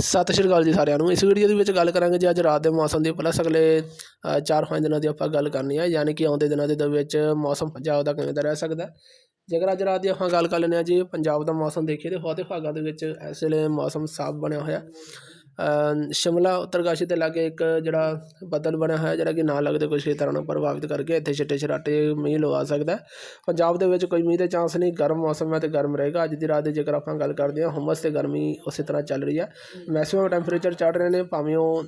ਸਤਿ ਸ਼੍ਰੀ ਅਕਾਲ ਜੀ ਸਾਰਿਆਂ ਨੂੰ। ਇਸ ਵੀਡੀਓ ਦੇ ਵਿੱਚ ਗੱਲ ਕਰਾਂਗੇ ਜੀ ਅੱਜ ਰਾਤ ਦੇ ਮੌਸਮ ਦੀ ਪਲੱਸ ਅਗਲੇ 4-5 ਦਿਨਾਂ ਦੀ ਆਪਾਂ ਗੱਲ ਕਰਨੀ ਹੈ ਯਾਨੀ ਕਿ ਆਉਂਦੇ ਦਿਨਾਂ ਦੇ ਵਿੱਚ ਮੌਸਮ ਪੰਜਾਬ ਦਾ ਕਿਵੇਂ ਦਾ ਰਹਿ ਸਕਦਾ ਜੇਕਰ ਅੱਜ ਰਾਤ ਦੀ ਆਪਾਂ ਗੱਲ ਕਰ ਲੈਂਦੇ ਹਾਂ ਜੀ, ਪੰਜਾਬ ਦਾ ਮੌਸਮ ਦੇਖੀਏ ਤਾਂ ਬਹੁਤੇ ਭਾਗਾਂ ਦੇ ਵਿੱਚ ਇਸ ਵੇਲੇ ਮੌਸਮ ਸਾਫ਼ ਬਣਿਆ ਹੋਇਆ। ਸ਼ਿਮਲਾ ਉੱਤਰਕਾਸ਼ੀ ਦੇ ਲਾਗੇ ਇੱਕ ਜਿਹੜਾ ਬੱਦਲ ਬਣਿਆ ਹੋਇਆ, ਜਿਹੜਾ ਕਿ ਨਾ ਲੱਗਦੇ ਕੁਝ ਖੇਤਰਾਂ ਨੂੰ ਪ੍ਰਭਾਵਿਤ ਕਰਕੇ ਇੱਥੇ ਛਿੱਟੇ ਛਰਾਟੇ ਮੀਂਹ ਲਵਾ ਸਕਦਾ ਪੰਜਾਬ ਦੇ ਵਿੱਚ ਕੋਈ ਮੀਂਹ ਦੇ ਚਾਂਸ ਨਹੀਂ, ਗਰਮ ਮੌਸਮ ਹੈ ਤੇ ਗਰਮ ਰਹੇਗਾ। ਅੱਜ ਦੀ ਰਾਤ ਦੀ ਜੇਕਰ ਆਪਾਂ ਗੱਲ ਕਰਦੇ ਹਾਂ, ਹੁਮਸ ਤੇ ਗਰਮੀ ਉਸੇ ਤਰ੍ਹਾਂ ਚੱਲ ਰਹੀ ਹੈ। ਮੈਕਸਿਮਮ ਟੈਂਪਰੇਚਰ ਚੜ ਰਹੇ ਨੇ, ਭਾਵੇਂ ਉਹ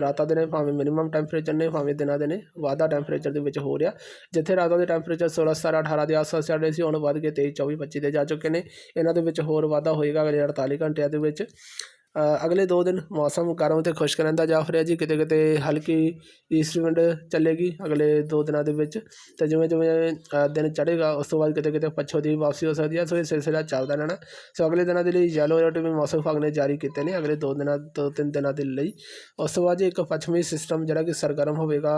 ਰਾਤਾਂ ਦੇ ਨੇ, ਭਾਵੇਂ ਮਿਨੀਮਮ ਟੈਂਪਰੇਚਰ ਨੇ, ਭਾਵੇਂ ਦਿਨਾਂ ਦੇ ਨੇ, ਵਾਧਾ ਟੈਂਪਰੇਚਰ ਦੇ ਵਿੱਚ ਹੋ ਰਿਹਾ। ਜਿੱਥੇ ਰਾਤਾਂ ਦੇ ਟੈਂਪਰੇਚਰ 16 17 18 ਦੇ ਆਸ-ਪਾਸ ਚੱਲ ਰਹੇ ਸੀ, ਹੁਣ ਵੱਧ ਕੇ 23 24 25 ਦੇ ਜਾ ਚੁੱਕੇ ਨੇ। ਇਹਨਾਂ ਦੇ ਵਿੱਚ ਹੋਰ ਵਾਧਾ ਹੋਏਗਾ ਅਗਲੇ 48 ਘੰਟਿਆਂ ਦੇ ਵਿੱਚ। ਅਗਲੇ ਦੋ ਦਿਨ ਮੌਸਮ ਗਰਮ ਤੇ ਖੁਸ਼ਕ ਰਹਿੰਦਾ ਜਾ ਰਿਹਾ ਜੀ। ਕਿਤੇ ਕਿਤੇ ਹਲਕੀ ਈਸਟ ਵਿੰਡ ਚੱਲੇਗੀ ਅਗਲੇ ਦੋ ਦਿਨਾਂ ਦੇ ਵਿੱਚ। ਅਤੇ ਜਿਵੇਂ ਜਿਵੇਂ ਦਿਨ ਚੜ੍ਹੇਗਾ, ਉਸ ਤੋਂ ਬਾਅਦ ਕਿਤੇ ਕਿਤੇ ਪੱਛੋ ਦੀ ਵਾਪਸੀ ਹੋ ਸਕਦੀ ਹੈ ਸੋ ਇਹ ਸਿਲਸਿਲਾ ਚੱਲਦਾ ਰਹਿਣਾ। ਸੋ ਅਗਲੇ ਦਿਨਾਂ ਦੇ ਲਈ ਯੈਲੋ ਅਲਰਟ ਵੀ ਮੌਸਮ ਵਿਭਾਗ ਨੇ ਜਾਰੀ ਕੀਤੇ ਨੇ ਅਗਲੇ ਦੋ ਦਿਨਾਂ, ਦੋ ਤਿੰਨ ਦਿਨਾਂ ਦੇ ਲਈ। ਉਸ ਤੋਂ ਬਾਅਦ ਜੀ ਇੱਕ ਪੱਛਮੀ ਸਿਸਟਮ ਜਿਹੜਾ ਕਿ ਸਰਗਰਮ ਹੋਵੇਗਾ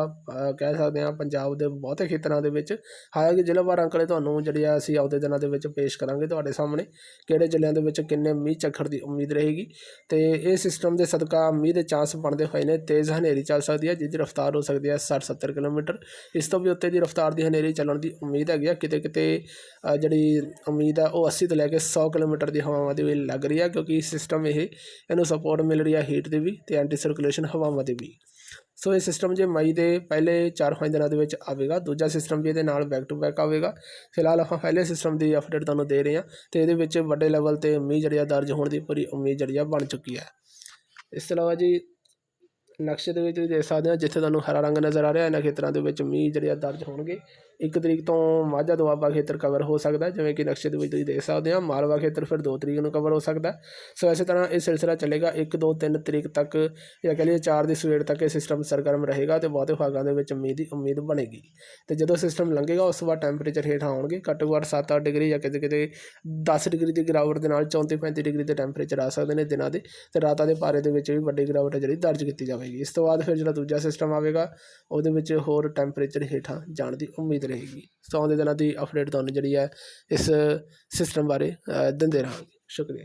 ਕਹਿ ਸਕਦੇ ਹਾਂ ਪੰਜਾਬ ਦੇ ਬਹੁਤੇ ਖੇਤਰਾਂ ਦੇ ਵਿੱਚ। ਹਾਲਾਂਕਿ ਜ਼ਿਲ੍ਹਾ ਵਾਰ ਅੰਕੜੇ ਤੁਹਾਨੂੰ ਜਿਹੜੇ ਆ ਅਸੀਂ ਆਉਂਦੇ ਦਿਨਾਂ ਦੇ ਵਿੱਚ ਪੇਸ਼ ਕਰਾਂਗੇ ਤੁਹਾਡੇ ਸਾਹਮਣੇ। ਕਿਹੜੇ ਜ਼ਿਲ੍ਹਿਆਂ ਦੇ ਵਿੱਚ ਕਿੰਨੇ ਮੀਂਹ ਚੱਖੜ ਦੀ ਉਮੀਦ ਰਹੇਗੀ। ਅਤੇ ਇਹ ਸਿਸਟਮ ਦੇ ਸਦਕਾ ਮੀਂਹ ਦੇ ਚਾਂਸ ਬਣਦੇ ਹੋਏ ਨੇ, ਤੇਜ਼ ਹਨੇਰੀ ਚੱਲ ਸਕਦੀ ਹੈ ਜਿਹਦੀ ਰਫ਼ਤਾਰ ਹੋ ਸਕਦੀ ਹੈ, ਸੱਠ ਸੱਤਰ ਕਿਲੋਮੀਟਰ। ਇਸ ਤੋਂ ਵੀ ਉੱਤੇ ਦੀ ਰਫ਼ਤਾਰ ਦੀ ਹਨੇਰੀ ਚੱਲਣ ਦੀ ਉਮੀਦ ਹੈਗੀ ਆ। ਕਿਤੇ ਕਿਤੇ ਜਿਹੜੀ ਉਮੀਦ ਆ, ਉਹ 80 ਤੋਂ ਲੈ ਕੇ 100 ਕਿਲੋਮੀਟਰ ਦੀ ਹਵਾਵਾਂ ਦੀ ਵੀ ਲੱਗ ਰਹੀ ਆ, ਕਿਉਂਕਿ ਸਿਸਟਮ ਇਹ, ਇਹਨੂੰ ਸਪੋਰਟ ਮਿਲ ਰਹੀ ਆ ਹੀਟ ਦੀ ਵੀ ਅਤੇ ਐਂਟੀ ਸਰਕੂਲੇਸ਼ਨ ਹਵਾਵਾਂ ਦੀ ਵੀ। ਸੋ ਇਹ ਸਿਸਟਮ ਜੇ ਮਈ ਦੇ ਪਹਿਲੇ 4-5 ਦਿਨਾਂ ਦੇ ਵਿੱਚ ਆਵੇਗਾ, ਦੂਜਾ ਸਿਸਟਮ ਵੀ ਇਹਦੇ ਨਾਲ ਬੈਕ ਟੂ ਬੈਕ ਆਵੇਗਾ। ਫਿਲਹਾਲ ਆਪਾਂ ਪਹਿਲੇ ਸਿਸਟਮ ਦੀ ਅਪਡੇਟ ਤੁਹਾਨੂੰ ਦੇ ਰਹੇ ਹਾਂ ਤੇ ਇਹਦੇ ਵਿੱਚ ਵੱਡੇ ਲੈਵਲ ਤੇ ਮੀਂਹ ਜਿਹੜੀ ਆ ਦਰਜ ਹੋਣ ਦੀ ਪੂਰੀ ਉਮੀਦ ਜਿਹੜੀ ਆ ਬਣ ਚੁੱਕੀ ਹੈ। ਇਸ ਤੋਂ ਇਲਾਵਾ ਜੀ ਨਕਸ਼ੇ ਦੇ ਵਿੱਚ ਵੀ ਦੇਖ ਸਕਦੇ ਹਾਂ, ਜਿੱਥੇ ਤੁਹਾਨੂੰ ਹਰਾ ਰੰਗ ਨਜ਼ਰ ਆ ਰਿਹਾ, ਇਹਨਾਂ ਖੇਤਰਾਂ ਦੇ ਵਿੱਚ ਮੀਂਹ ਜਿਹੜੇ ਆ ਦਰਜ ਹੋਣਗੇ। ਇੱਕ ਤਰੀਕ ਤੋਂ ਮਾਝਾ ਦੁਆਬਾ ਖੇਤਰ ਕਵਰ ਹੋ ਸਕਦਾ, ਜਿਵੇਂ ਕਿ ਨਕਸ਼ੇ ਦੇ ਵਿੱਚ ਤੁਸੀਂ ਦੇਖ ਸਕਦੇ ਹੋ, ਮਾਲਵਾ ਖੇਤਰ ਫਿਰ 2 ਤਰੀਕ ਨੂੰ ਕਵਰ ਹੋ ਸਕਦਾ। ਸੋ ਇਸੇ ਤਰ੍ਹਾਂ ਇਹ ਸਿਲਸਿਲਾ ਚੱਲੇਗਾ 1 2 3 ਤਰੀਕ ਤੱਕ, ਜਾਂ ਕਹ ਲਈਏ 4 ਦੀ ਸਵੇਰ ਤੱਕ ਇਹ ਸਿਸਟਮ ਸਰਗਰਮ ਰਹੇਗਾ ਤੇ ਬਹੁਤੇ ਭਾਗਾਂ ਦੇ ਵਿੱਚ ਮੀਂਹ ਦੀ ਉਮੀਦ ਬਣੇਗੀ। ਤੇ ਜਦੋਂ ਸਿਸਟਮ ਲੰਘੇਗਾ, ਉਸ ਤੋਂ ਬਾਅਦ ਟੈਂਪਰੇਚਰ ਹੇਠਾਂ ਆਉਣਗੇ, ਘੱਟੋ ਘੱਟ 7-8 ਡਿਗਰੀ ਜਾਂ ਕਿਤੇ ਕਿਤੇ 10 ਡਿਗਰੀ ਦੀ ਗਿਰਾਵਟ ਦੇ ਨਾਲ 34-35 ਡਿਗਰੀ ਦੇ ਟੈਂਪਰੇਚਰ ਆ ਸਕਦੇ ਨੇ ਦਿਨਾਂ ਦੇ। ਤੇ ਰਾਤਾਂ ਦੇ ਪਾਰੇ ਦੇ ਵਿੱਚ ਵੀ ਵੱਡੀ ਗਿਰਾਵਟ ਜਿਹੜੀ ਦਰਜ ਕੀਤੀ ਜਾਵੇ ਜਾਵੇਗੀ ਇਸ ਤੋਂ ਬਾਅਦ ਫਿਰ ਜਿਹੜਾ ਦੂਜਾ ਸਿਸਟਮ ਆਵੇਗਾ, ਉਹਦੇ ਵਿੱਚ ਹੋਰ ਟੈਂਪਰੇਚਰ ਹੇਠਾਂ ਜਾਣ ਦੀ ਉਮੀਦ ਰਹੇਗੀ। ਸੋ ਆਉਂਦੇ ਦਿਨਾਂ ਦੀ ਅਪਡੇਟ ਤੁਹਾਨੂੰ ਜਿਹੜੀ ਹੈ, ਇਸ ਸਿਸਟਮ ਬਾਰੇ ਦਿੰਦੇ ਰਹਾਂਗੇ। ਸ਼ੁਕਰੀਆ